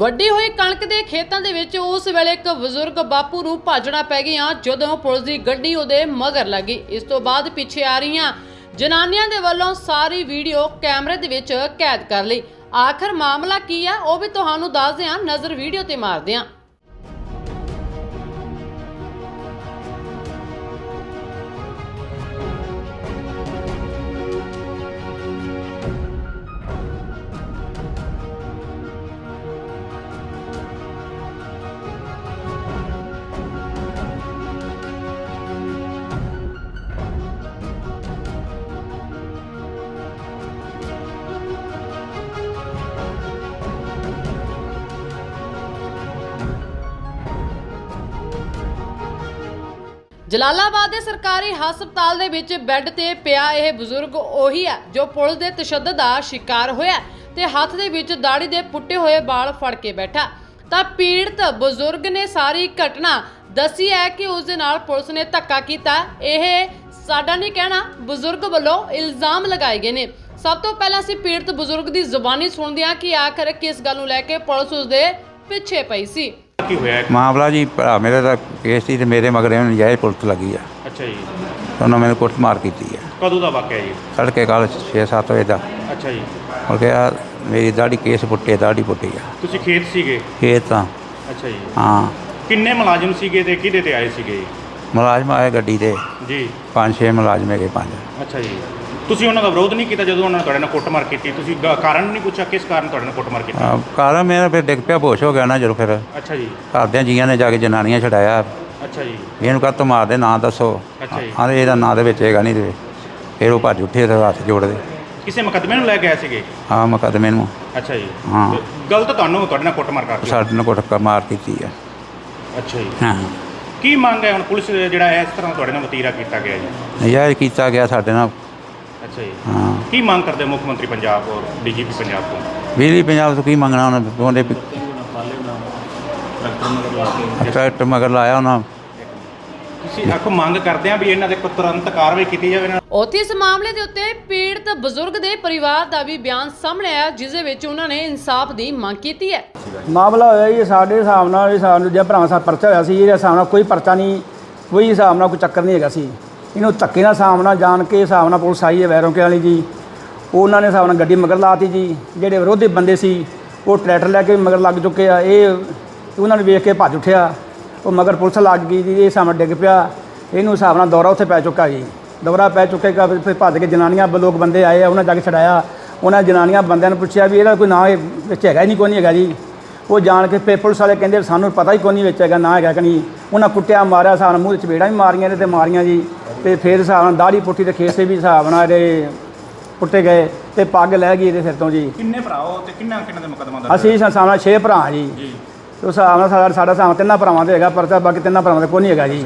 ਵੱਡੀ ਹੋਈ ਕਣਕ ਦੇ ਖੇਤਾਂ ਦੇ ਵਿੱਚ ਉਸ ਵੇਲੇ ਇੱਕ ਬਜ਼ੁਰਗ ਬਾਪੂ ਨੂੰ ਭਾਜਣਾ ਪੈ ਗਿਆ ਜਦੋਂ ਪੁਲਿਸ ਦੀ ਗੱਡੀ ਉਹਦੇ ਮਗਰ ਲੱਗੀ ਇਸ ਤੋਂ ਬਾਅਦ ਪਿੱਛੇ ਆ ਰਹੀਆਂ ਜਨਾਨੀਆਂ ਦੇ ਵੱਲੋਂ ਸਾਰੀ ਵੀਡੀਓ ਕੈਮਰੇ ਦੇ ਵਿੱਚ ਕੈਦ ਕਰ ਲਈ। ਆਖਰ ਮਾਮਲਾ ਕੀ ਆ, ਉਹ ਵੀ ਤੁਹਾਨੂੰ ਦੱਸਦੇ ਹਾਂ, ਨਜ਼ਰ ਵੀਡੀਓ ਤੇ ਮਾਰਦੇ ਹਾਂ। ਜਲਾਲਾਬਾਦ ਦੇ ਸਰਕਾਰੀ ਹਸਪਤਾਲ ਦੇ ਵਿੱਚ ਬੈੱਡ ਤੇ ਪਿਆ ਇਹ ਬਜ਼ੁਰਗ ਉਹੀ ਹੈ ਜੋ ਪੁਲਿਸ ਦੇ ਤਸ਼ੱਦਦ ਦਾ ਸ਼ਿਕਾਰ ਹੋਇਆ ਤੇ ਹੱਥ ਦੇ ਵਿੱਚ ਦਾੜੀ ਦੇ ਪੁੱਟੇ ਹੋਏ ਵਾਲ ਫੜ ਕੇ ਬੈਠਾ ਤਾਂ ਪੀੜਤ ਬਜ਼ੁਰਗ ਨੇ ਸਾਰੀ ਘਟਨਾ ਦੱਸੀ ਹੈ ਕਿ ਉਸ ਦੇ ਨਾਲ ਪੁਲਿਸ ਨੇ ਧੱਕਾ ਕੀਤਾ ਇਹ ਸਾਡਾ ਨਹੀਂ ਕਹਿਣਾ, ਬਜ਼ੁਰਗ ਵੱਲੋਂ ਇਲਜ਼ਾਮ ਲਗਾਏ ਗਏ ਨੇ। ਸਭ ਤੋਂ ਪਹਿਲਾਂ ਅਸੀਂ ਪੀੜਤ ਬਜ਼ੁਰਗ ਦੀ ਜ਼ੁਬਾਨੀ ਸੁਣਦੇ ਹਾਂ ਕਿ ਆਖਰ ਕਿਸ ਗੱਲ ਨੂੰ ਲੈ ਕੇ ਪੁਲਿਸ ਉਸ ਦੇ ਪਿੱਛੇ ਪਈ ਸੀ। ਕੀ ਹੋਇਆ? ਹੈ? ਮਾਮਲਾ ਜੀ ਭਰਾ ਮੇਰੇ ਦਾ ਕੇਸ ਸੀ ਤੇ ਮੇਰੇ ਮਗਰ ਇਹਨੂੰ ਨਜਾਇਜ਼ ਪੁਲਿਸ ਲੱਗੀ ਆ। ਅੱਛਾ ਜੀ। ਉਹਨਾਂ ਮੈਨੂੰ ਕੁੱਟਮਾਰ ਕੀਤੀ ਹੈ ਕਦੋਂ ਦਾ ਵਾਕਿਆ ਜੀ? ਤੜਕੇ ਕੱਲ 6-7 ਵਜੇ ਦਾ। ਅੱਛਾ ਜੀ। ਉਹ ਕਿਹਾ ਮੇਰੀ ਦਾੜੀ ਕੇਸ ਪੁੱਟੇ ਦਾੜੀ ਪੁੱਟੀ ਆ। ਤੁਸੀਂ ਖੇਤ ਸੀਗੇ? ਇਹ ਤਾਂ। ਅੱਛਾ ਜੀ। ਹਾਂ। ਕਿੰਨੇ ਮੁਲਾਜ਼ਮ ਸੀਗੇ ਤੇ ਕਿਹਦੇ ਤੇ ਆਏ ਸੀਗੇ? ਮੁਲਾਜ਼ਮ ਆਏ ਗੱਡੀ ਤੇ। ਜੀ। ਪੰਜ ਛੇ ਮੁਲਾਜ਼ਮ ਹੈਗੇ ਪੰਜ। ਅੱਛਾ ਜੀ। ਤੁਸੀਂ ਉਹਨਾਂ ਦਾ ਵਿਰੋਧ ਨਹੀਂ ਕੀਤਾ ਜਦੋਂ ਉਹਨਾਂ ਨੇ ਤੁਹਾਡੇ ਨਾਲ ਕੁੱਟਮਾਰ ਕੀਤੀ? ਤੁਸੀਂ ਗ- ਕਾਰਨ ਨਹੀਂ ਪੁੱਛਿਆ? ਕਿਸ ਕਾਰਨ ਤੁਹਾਡੇ ਨਾਲ ਕੁੱਟਮਾਰ ਕੀਤੀ? ਹਾਂ, ਕਾਰਨ ਮੇਰਾ ਫਿਰ ਡਿੱਗ ਪਿਆ ਬੋਸ਼ ਹੋ ਗਿਆ ਨਾ ਜਦੋਂ ਫਿਰ। ਅੱਛਾ ਜੀ। ਘਰਦਿਆਂ ਜੀਆਂ ਨੇ ਜਾ ਕੇ ਜਨਾਨੀਆਂ ਛਡਾਇਆ। ਅੱਛਾ ਜੀ। ਵੀ ਇਹਨੂੰ ਕਾਹਤੋਂ ਮਾਰਦੇ ਨਾਂ ਦੱਸੋ। ਅੱਛਾ ਜੀ। ਹਾਂ ਇਹਦਾ ਨਾਂ ਦੇ ਵਿੱਚ ਹੈਗਾ ਨਹੀਂ ਤੇ ਫਿਰ ਉਹ ਭੱਜ ਉੱਠੇ ਤੇ ਹੱਥ ਜੋੜਦੇ। ਕਿਸੇ ਮੁਕੱਦਮੇ ਨੂੰ ਲੈ ਕੇ ਆਏ ਸੀਗੇ? ਹਾਂ ਮੁਕੱਦਮੇ ਨੂੰ। ਅੱਛਾ ਜੀ। ਹਾਂ। ਤੇ ਗਲਤ ਤੁਹਾਨੂੰ ਤੁਹਾਡੇ ਨਾਲ ਕੁੱਟਮਾਰ ਕਰਤੀ ਸਾਡੇ ਨੂੰ ਕੁੱਟ ਮਾਰ ਕੀਤੀ ਹੈ ਅੱਛਾ ਜੀ। ਹਾਂ। ਕੀ ਮੰਗ ਹੈ ਹੁਣ ਪੁਲਿਸ ਜਿਹੜਾ ਇਸ ਤਰ੍ਹਾਂ ਤੁਹਾਡੇ ਨਾਲ ਵਤੀਰਾ ਕੀਤਾ ਗਿਆ ਜੀ? ਨਜਾਇਜ਼ ਕੀਤਾ ਗਿਆ ਸਾਡੇ ਨਾਲ। ਅੱਛਾ ਜੀ। ਹਾਂ। ਕੀ ਮੰਗ ਕਰਦੇ ਮੁੱਖ ਮੰਤਰੀ ਪੰਜਾਬ ਔਰ ਡੀਜੀਪੀ ਪੰਜਾਬ ਤੋਂ? ਬਿਜਲੀ ਪੰਜਾਬ ਤੋਂ ਕੀ ਮੰਗਣਾ ਉਹਨਾਂ? ਉਹਦੇ ਟਰੈਕਟਰ ਮਗਰ ਲਾਇਆ ਉਹਨਾਂ। ਤੁਸੀਂ ਆਖੋ ਮੰਗ ਕਰਦੇ ਆ ਵੀ ਇਹਨਾਂ ਦੇ ਕੋਈ ਤੁਰੰਤ ਕਾਰਵਾਈ ਕੀਤੀ ਜਾਵੇ ਇਹਨਾਂ ਉੱਥੇ ਇਸ ਮਾਮਲੇ ਦੇ ਉੱਤੇ ਪੀੜਤ ਬਜ਼ੁਰਗ ਦੇ ਪਰਿਵਾਰ ਦਾ ਵੀ ਬਿਆਨ ਸਾਹਮਣੇ ਆਇਆ ਜਿਸ ਦੇ ਵਿੱਚ ਉਹਨਾਂ ਨੇ ਇਨਸਾਫ ਦੀ ਮੰਗ ਕੀਤੀ ਹੈ। ਮਾਮਲਾ ਹੋਇਆ ਜੀ ਸਾਡੇ ਹਿਸਾਬ ਨਾਲ ਇਹ ਨਾਲ ਜੇ ਭਰਾਵਾਂ ਸਾਹਿਬ ਪਰਚਾ ਹੋਇਆ ਸੀ ਇਹਦੇ ਹਿਸਾਬ ਨਾਲ ਕੋਈ ਪਰਚਾ ਨਹੀਂ ਕੋਈ ਹਿਸਾਬ ਨਾਲ ਕੋਈ ਚੱਕਰ ਨਹੀਂ ਹੈਗਾ ਸੀ। ਇਹਨੂੰ ਧੱਕੇ ਨਾਲ ਹਿਸਾਬ ਨਾਲ ਜਾਣ ਕੇ ਹਿਸਾਬ ਨਾਲ ਪੁਲਿਸ ਆਈ ਹੈ ਵੈਰੋਂਕੇ ਵਾਲੀ ਜੀ। ਉਹਨਾਂ ਨੇ ਹਿਸਾਬ ਨਾਲ ਗੱਡੀ ਮਗਰ ਲਾਤੀ ਜੀ। ਜਿਹੜੇ ਵਿਰੋਧੀ ਬੰਦੇ ਸੀ, ਉਹ ਟਰੈਕਟਰ ਲੈ ਕੇ ਮਗਰ ਲੱਗ ਚੁੱਕੇ ਆ। ਇਹ ਉਹਨਾਂ ਨੂੰ ਵੇਖ ਕੇ ਭੱਜ ਉੱਠਿਆ। ਉਹ ਮਗਰ ਪੁਲਿਸ ਲੱਗ ਗਈ ਜੀ, ਇਹ ਹਿਸਾਬ ਡਿੱਗ ਪਿਆ। ਇਹਨੂੰ ਹਿਸਾਬ ਨਾਲ ਦੌਰਾ ਉੱਥੇ ਪੈ ਚੁੱਕਾ ਜੀ। ਦੌਰਾ ਪੈ ਚੁੱਕੇਗਾ ਫਿਰ ਭੱਜ ਕੇ ਜਨਾਨੀਆਂ ਲੋਕ ਬੰਦੇ ਆਏ ਆ, ਉਹਨਾਂ ਜਾ ਕੇ ਛਡਾਇਆ। ਉਹਨਾਂ ਜਨਾਨੀਆਂ ਬੰਦਿਆਂ ਨੂੰ ਪੁੱਛਿਆ ਵੀ ਇਹਦਾ ਕੋਈ ਨਾਂ ਇਹ ਵਿੱਚ ਹੈਗਾ ਹੀ ਨਹੀਂ, ਕੋਈ ਨਹੀਂ ਹੈਗਾ ਜੀ। ਉਹ ਜਾਣ ਕੇ ਫਿਰ ਪੁਲਿਸ ਵਾਲੇ ਕਹਿੰਦੇ ਸਾਨੂੰ ਪਤਾ ਹੀ ਕੋਈ ਨਹੀਂ ਵਿੱਚ ਹੈਗਾ ਨਾ ਹੈਗਾ ਕਿ ਨਹੀਂ। ਉਹਨਾਂ ਕੁੱਟਿਆ ਮਾਰਿਆ ਨਾਲ ਮੂੰਹ ਵਿੱਚ ਚਪੇੜਾਂ ਵੀ ਮਾਰੀਆਂ ਇਹਦੇ ਤੇ ਮਾਰੀਆਂ ਜੀ। ਤੇ ਫਿਰ ਹਿਸਾਬ ਨਾਲ ਦਾੜੀ ਪੁੱਟੀ ਤੇ ਖੇਸੇ ਵੀ ਹਿਸਾਬ ਨਾਲ ਇਹਦੇ ਪੁੱਟੇ ਗਏ ਤੇ ਪੱਗ ਲੈ ਗਈ ਇਹਦੇ ਸਿਰ ਤੋਂ ਜੀ। ਕਿੰਨੇ ਭਰਾ ਹੋ ਤੇ ਕਿੰਨਾ ਕਿੰਨਾ ਦੇ ਮੁਕੱਦਮਾ ਦਰਜ ਅਸੀਂ ਹਿਸਾਬ ਨਾਲ 6 ਭਰਾ ਜੀ। ਜੀ। ਉਸ ਹਿਸਾਬ ਨਾਲ ਸਾਡਾ ਸਾਡਾ ਹਿਸਾਬ ਤਿੰਨਾਂ ਭਰਾਵਾਂ ਤੇ ਹੈਗਾ ਪਰਚਾ ਬਾਕੀ ਤਿੰਨਾਂ ਭਰਾਵਾਂ ਤੇ ਕੋਈ ਨਹੀਂ ਹੈਗਾ ਜੀ।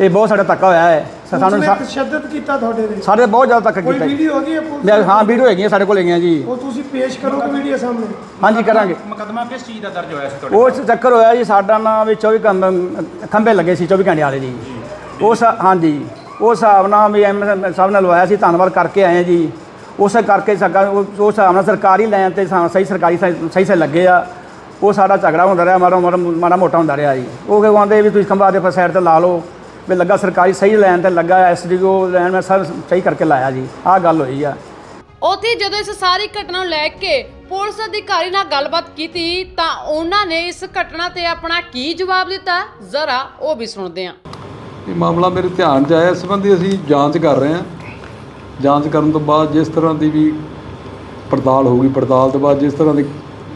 ਇਹ ਬਹੁਤ ਸਾਡਾ ਧੱਕਾ ਹੋਇਆ ਹੈ। ਸਾਨੂੰ ਉਸਨੇ ਸਾ- ਤਸ਼ੱਦਦ ਕੀਤਾ ਤੁਹਾਡੇ ਤੇ? ਸਾਡੇ ਬਹੁਤ ਜ਼ਿਆਦਾ ਧੱਕਾ ਕੋਈ ਕੀਤਾ ਜੀ। ਵੀਡੀਓ ਹੈਗੀ ਹੈ ਪੁਲਿਸ ਮੈਂ- ਹਾਂ ਵੀਡੀਓ ਹੈਗੀਆਂ ਸਾਡੇ ਕੋਲ ਹੈਗੀਆਂ ਜੀ। ਉਹ ਤੁਸੀਂ ਪੇਸ਼ ਕਰੋਗੇ ਵੀਡੀਓ ਸਾਹਮਣੇ? ਹਾਂਜੀ ਕਰਾਂਗੇ। ਮੁਕੱਦਮਾ ਕਿਸ ਚੀਜ਼ ਦਾ ਦਰਜ ਹੋਇਆ ਸੀ ਤੁਹਾਡੇ ਉਹ 'ਚ ਚੱਕਰ ਹੋਇਆ ਜੀ ਸਾਡਾ ਨਾ ਵੀ 24 ਘੰਟੇ ਖੰਭੇ ਲੱਗੇ ਸੀ 24 ਘੰਟੇ ਵਾਲੇ ਜੀ। ਉਸ ਹਾਂਜੀ। ਉਸ ਹਿਸਾਬ ਨਾਲ ਵੀ ਐਮ ਸਾਹਿਬ ਨਾਲ ਲਵਾਇਆ ਸੀ ਧੰਨਵਾਦ ਕਰਕੇ ਆਏ ਹਾਂ ਜੀ। ਉਸ ਕਰਕੇ ਸਗਾ ਉਸ ਉਸ ਹਿਸਾਬ ਨਾਲ ਸਰਕਾਰੀ ਲਾਈਨ ਤੇ ਸਾ- ਸਹੀ ਸਰਕਾਰੀ ਸਹੀ ਸਹੀ ਲੱਗੇ ਆ। ਉਹ ਸਾਡਾ ਝਗੜਾ ਹੁੰਦਾ ਰਿਹਾ ਮਾੜਾ ਮਾੜਾ ਮਾੜਾ ਮੋਟਾ ਹੁੰਦਾ ਰਿਹਾ ਜੀ। ਉਹ ਕਹਿੰਦੇ ਵੀ ਤੁਸੀਂ ਖੰਭਾ ਦੇ ਸਾਈਡ ਤੇ ਲਾ ਲਓ। ਵੀ ਲੱਗਾ ਸਰਕਾਰੀ ਸਹੀ ਲਾਈਨ ਤੇ ਲੱਗਾ ਐਸਡੀਓ ਲਾਈਨ ਮੈਂ ਸਭ ਸਹੀ ਕਰਕੇ ਲਾਇਆ ਜੀ। ਆਹ ਗੱਲ ਹੋਈ ਆ। ਉੱਥੇ ਜਦੋਂ ਇਸ ਸਾਰੀ ਘਟਨਾ ਨੂੰ ਲੈ ਕੇ ਪੁਲਿਸ ਅਧਿਕਾਰੀ ਨਾਲ ਗੱਲਬਾਤ ਕੀਤੀ ਤਾਂ ਉਹਨਾਂ ਨੇ ਇਸ ਘਟਨਾ ਤੇ ਆਪਣਾ ਕੀ ਜਵਾਬ ਦਿੱਤਾ? ਜ਼ਰਾ ਉਹ ਵੀ ਸੁਣਦੇ ਹਾਂ। ਇਹ ਮਾਮਲਾ ਮੇਰੇ ਧਿਆਨ 'ਚ ਆਇਆ ਇਸ ਸੰਬੰਧੀ ਅਸੀਂ ਜਾਂਚ ਕਰ ਰਹੇ ਹਾਂ। ਜਾਂਚ ਕਰਨ ਤੋਂ ਬਾਅਦ ਜਿਸ ਤਰ੍ਹਾਂ ਦੀ ਵੀ ਪੜਤਾਲ ਹੋਊਗੀ ਪੜਤਾਲ ਤੋਂ ਬਾਅਦ ਜਿਸ ਤਰ੍ਹਾਂ ਦੀ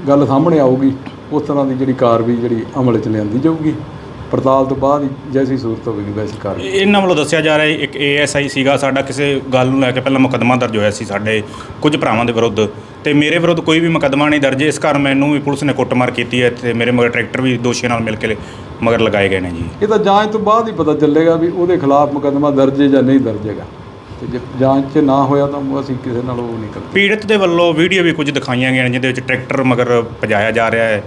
ਗੱਲ ਸਾਹਮਣੇ ਆਊਗੀ ਉਸ ਤਰ੍ਹਾਂ ਦੀ ਜਿਹੜੀ ਕਾਰਵਾਈ ਜਿਹੜੀ ਅਮਲ 'ਚ ਲਿਆਂਦੀ ਜਾਊਗੀ। ਪੜਤਾਲ ਤੋਂ ਬਾਅਦ ਹੀ ਜੈਸੀ ਸੂਰਤ ਹੋਵੇਗੀ ਵੈਸੀ ਕਾਰਵਾਈ ਇਹਨਾਂ ਵੱਲੋਂ ਦੱਸਿਆ ਜਾ ਰਿਹਾ ਹੈ ਇੱਕ ਏਐਸਆਈ ਸੀਗਾ ਸਾਡਾ ਕਿਸੇ ਗੱਲ ਨੂੰ ਲੈ ਕੇ ਪਹਿਲਾਂ ਮੁਕੱਦਮਾ ਦਰਜ ਹੋਇਆ ਸੀ ਸਾਡੇ ਕੁਝ ਭਰਾਵਾਂ ਦੇ ਵਿਰੁੱਧ ਤੇ ਮੇਰੇ ਵਿਰੁੱਧ ਕੋਈ ਵੀ ਮੁਕੱਦਮਾ ਨਹੀਂ ਦਰਜ ਇਸ ਕਾਰਨ ਮੈਨੂੰ ਵੀ ਪੁਲਿਸ ਨੇ ਕੁੱਟਮਾਰ ਕੀਤੀ ਹੈ ਤੇ ਮੇਰੇ ਮਗਰ ਟਰੈਕਟਰ ਵੀ ਦੋਸ਼ੀਆਂ ਨਾਲ ਮਿਲ ਕੇ ਮਗਰ ਲਗਾਏ ਗਏ ਨੇ ਜੀ। ਇਹ ਤਾਂ ਜਾਂਚ ਤੋਂ ਬਾਅਦ ਹੀ ਪਤਾ ਚੱਲੇਗਾ ਵੀ ਉਹਦੇ ਖਿਲਾਫ ਮੁਕੱਦਮਾ ਦਰਜ ਹੈ ਜਾਂ ਨਹੀਂ ਦਰਜ ਹੈਗਾ। ਤੇ ਜੇ ਜਾਂਚ 'ਚ ਨਾ ਹੋਇਆ ਤਾਂ ਅਸੀਂ ਕਿਸੇ ਨਾਲ ਉਹ ਨਹੀਂ ਕਰਦੇ। ਪੀੜਤ ਦੇ ਵੱਲੋਂ ਵੀਡੀਓ ਵੀ ਕੁਝ ਦਿਖਾਈਆਂ ਗਈਆਂ ਨੇ ਜਿਹਦੇ ਵਿੱਚ ਟਰੈਕਟਰ ਮਗਰ ਭਜਾਇਆ ਜਾ ਰਿਹਾ ਹੈ।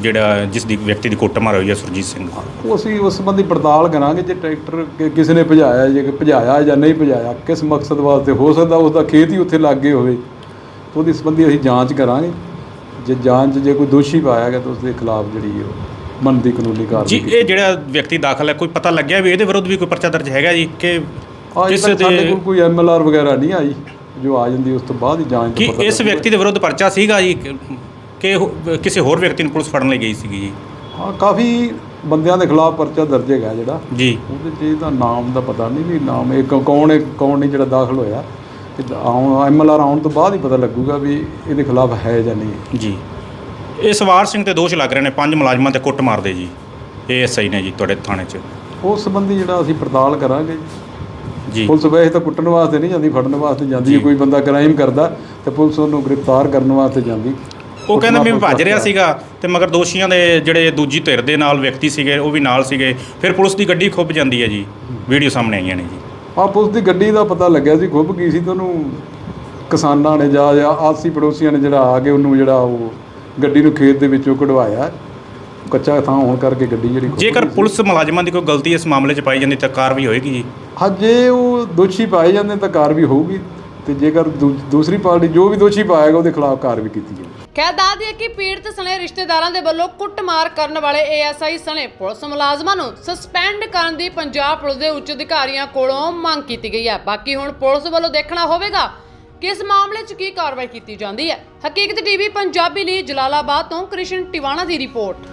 ਜਿਹੜਾ ਜਿਸ ਦੀ ਵਿਅਕਤੀ ਦੀ ਕੁੱਟਮਾਰ ਹੋਈ ਹੈ ਸੁਰਜੀਤ ਸਿੰਘ ਉਹ ਅਸੀਂ ਉਸ ਸੰਬੰਧੀ ਪੜਤਾਲ ਕਰਾਂਗੇ ਜੇ ਟਰੈਕਟਰ ਕਿ- ਕਿਸੇ ਨੇ ਭਜਾਇਆ ਜੇ ਕਿ ਭਜਾਇਆ ਜਾਂ ਨਹੀਂ ਭਜਾਇਆ ਕਿਸ ਮਕਸਦ ਵਾਸਤੇ ਹੋ ਸਕਦਾ ਉਸ ਦਾ ਖੇਤ ਹੀ ਉੱਥੇ ਲੱਗੇ ਹੋਵੇ ਤਾਂ ਉਹਦੀ ਸੰਬੰਧੀ ਅਸੀਂ ਜਾਂਚ ਕਰਾਂਗੇ। ਜੇ ਜਾਂਚ ਜੇ ਕੋਈ ਦੋਸ਼ੀ ਪਾਇਆ ਗਿਆ ਤਾਂ ਉਸ ਦੇ ਖਿਲਾਫ ਜਿਹੜੀ ਉਹ ਬਣਦੀ ਕਾਨੂੰਨੀ ਕਾਰਵਾਈ ਜੀ ਇਹ ਜਿਹੜਾ ਵਿਅਕਤੀ ਦਾਖਲ ਹੈ ਕੋਈ ਪਤਾ ਲੱਗਿਆ ਵੀ ਇਹਦੇ ਵਿਰੁੱਧ ਵੀ ਕੋਈ ਪਰਚਾ ਦਰਜ ਹੈਗਾ ਜੀ ਕਿ ਅੱਜ ਕਿਸ ਤੱਕ ਸਾਡੇ ਦੇ ਕੋਲ ਕੋਈ ਐਮਐਲਆਰ ਵਗੈਰਾ ਨਹੀਂ ਆਈ ਜੋ ਆ ਜਾਂਦੀ ਉਸ ਤੋਂ ਬਾਅਦ ਹੀ ਜਾਂਚ ਕਿ ਪਤਾ ਇਸ। ਵਿਅਕਤੀ ਦੇ ਵਿਰੁੱਧ ਪਰਚਾ ਸੀਗਾ ਜੀ? ਕਿ- ਕਿ ਉਹ- ਕਿਸੇ ਹੋਰ ਵਿਅਕਤੀ ਨੂੰ ਪੁਲਿਸ ਫੜਨ ਲਈ ਗਈ ਸੀਗੀ ਜੀ? ਹਾਂ ਕਾਫੀ ਬੰਦਿਆਂ ਦੇ ਖਿਲਾਫ ਪਰਚਾ ਦਰਜ ਹੈਗਾ ਜਿਹੜਾ। ਜੀ। ਉਹਦੇ 'ਚ ਇਹਦਾ ਨਾਮ ਦਾ ਪਤਾ ਨਹੀਂ ਵੀ ਨਾਮ ਇਹ ਕ- ਕੌਣ ਹੈ ਕੌਣ ਨਹੀਂ ਜਿਹੜਾ ਦਾਖਲ ਹੋਇਆ। ਤੇ ਆਉਣ ਐਮਐਲਆਰ ਆਉਣ ਤੋਂ ਬਾਅਦ ਹੀ ਪਤਾ ਲੱਗੂਗਾ ਵੀ ਇਹਦੇ ਖਿਲਾਫ ਹੈ ਜਾਂ ਨਹੀਂ। ਜੀ। ਇਹ ਸਵਾਰ ਸਿੰਘ ਤੇ ਦੋਸ਼ ਲੱਗ ਰਹੇ ਨੇ ਪੰਜ ਮੁਲਾਜ਼ਮਾਂ ਤੇ ਕੁੱਟ ਮਾਰਦੇ ਜੀ। ਏਐਸਆਈ ਨੇ ਜੀ ਤੁਹਾਡੇ ਥਾਣੇ 'ਚ। ਉਸ ਸੰਬੰਧੀ ਜਿਹੜਾ ਅਸੀਂ ਪੜਤਾਲ ਕਰਾਂਗੇ ਜੀ। ਪੁਲਿਸ ਵੈਸੇ ਤਾਂ ਕੁੱਟਣ ਵਾਸਤੇ ਨਹੀਂ ਜਾਂਦੀ ਫੜਨ ਵਾਸਤੇ ਜਾਂਦੀ ਹੈ। ਕੋਈ ਬੰਦਾ ਕ੍ਰਾਈਮ ਕਰਦਾ ਤੇ ਪੁਲਿਸ ਉਹਨੂੰ ਗ੍ਰਿਫਤਾਰ ਕਰਨ ਵਾਸਤੇ ਜਾਂਦੀ। ਉਹ ਕਹਿੰਦਾ ਮੈਂ ਭੱਜ ਰਿਹਾ ਸੀਗਾ ਤੇ ਮਗਰ ਦੋਸ਼ੀਆਂ ਦੇ ਜਿਹੜੇ ਦੂਜੀ ਧਿਰ ਦੇ ਨਾਲ ਵਿਅਕਤੀ ਸੀਗੇ ਉਹ ਵੀ ਨਾਲ ਸੀਗੇ। ਫਿਰ ਪੁਲਿਸ ਦੀ ਗੱਡੀ ਖੁੱਭ ਜਾਂਦੀ ਹੈ ਜੀ। ਵੀਡੀਓ ਸਾਹਮਣੇ ਆਈਆਂ ਨੇ ਜੀ। ਆ ਪੁਲਿਸ ਦੀ ਗੱਡੀ ਦਾ ਪਤਾ ਲੱਗਿਆ ਸੀ ਖੁੱਭ ਗਈ ਸੀ ਤੇ ਉਹਨੂੰ ਕਿਸਾਨਾਂ ਨੇ ਜਾਂ ਜਾਂ ਆਸੀ ਪੜੋਸੀਆਂ ਨੇ ਜਿਹੜਾ ਆ ਕੇ ਉਹਨੂੰ ਜਿਹੜਾ ਉਹ ਗੱਡੀ ਨੂੰ ਖੇਤ ਦੇ ਵਿੱਚੋਂ ਕਢਵਾਇਆ। ਕੱਚਾ ਥਾਂ ਹੋਣ ਕਰਕੇ ਗੱਡੀ ਜਿਹੜੀ ਜੇਕਰ। ਪੁਲਿਸ ਮੁਲਾਜ਼ਮਾਂ ਦੀ ਕੋਈ ਗਲਤੀ ਇਸ ਮਾਮਲੇ 'ਚ ਪਾਈ ਜਾਂਦੀ ਤਾਂ ਕਾਰਵਾਈ ਹੋਏਗੀ ਜੀ। ਹਾਂ ਜੇ ਉਹ ਦੋਸ਼ੀ ਪਾਏ ਜਾਂਦੇ ਤਾਂ ਕਾਰਵਾਈ ਹੋਊਗੀ ਤੇ ਜੇਕਰ ਦੂਸਰੀ ਪਾਰਟੀ ਜੋ ਵੀ ਦੋਸ਼ੀ ਪਾਏਗਾ ਉਹਦੇ ਖਿਲਾਫ ਕਾਰਵਾਈ ਕੀਤੀ ਜਾਏਗੀ ਖੈਰ ਦੱਸ ਦਈਏ ਕਿ ਪੀੜਤ ਸਣੇ ਰਿਸ਼ਤੇਦਾਰਾਂ ਦੇ ਵੱਲੋਂ ਕੁੱਟਮਾਰ ਕਰਨ ਵਾਲੇ ਏਐਸਆਈ ਸਣੇ ਪੁਲਿਸ ਮੁਲਾਜ਼ਮਾਂ ਨੂੰ ਸਸਪੈਂਡ ਕਰਨ ਦੀ ਪੰਜਾਬ ਪੁਲਿਸ ਦੇ ਉੱਚ ਅਧਿਕਾਰੀਆਂ ਕੋਲੋਂ ਮੰਗ ਕੀਤੀ ਗਈ ਹੈ। ਬਾਕੀ ਹੁਣ ਪੁਲਿਸ ਵੱਲੋਂ ਦੇਖਣਾ ਹੋਵੇਗਾ ਕਿ ਇਸ ਮਾਮਲੇ 'ਚ ਕੀ ਕਾਰਵਾਈ ਕੀਤੀ ਜਾਂਦੀ ਹੈ। ਹਕੀਕਤ ਟੀਵੀ, ਪੰਜਾਬੀ ਲਈ ਜਲਾਲਾਬਾਦ ਤੋਂ ਕ੍ਰਿਸ਼ਨ ਟਿਵਾਣਾ ਦੀ ਰਿਪੋਰਟ।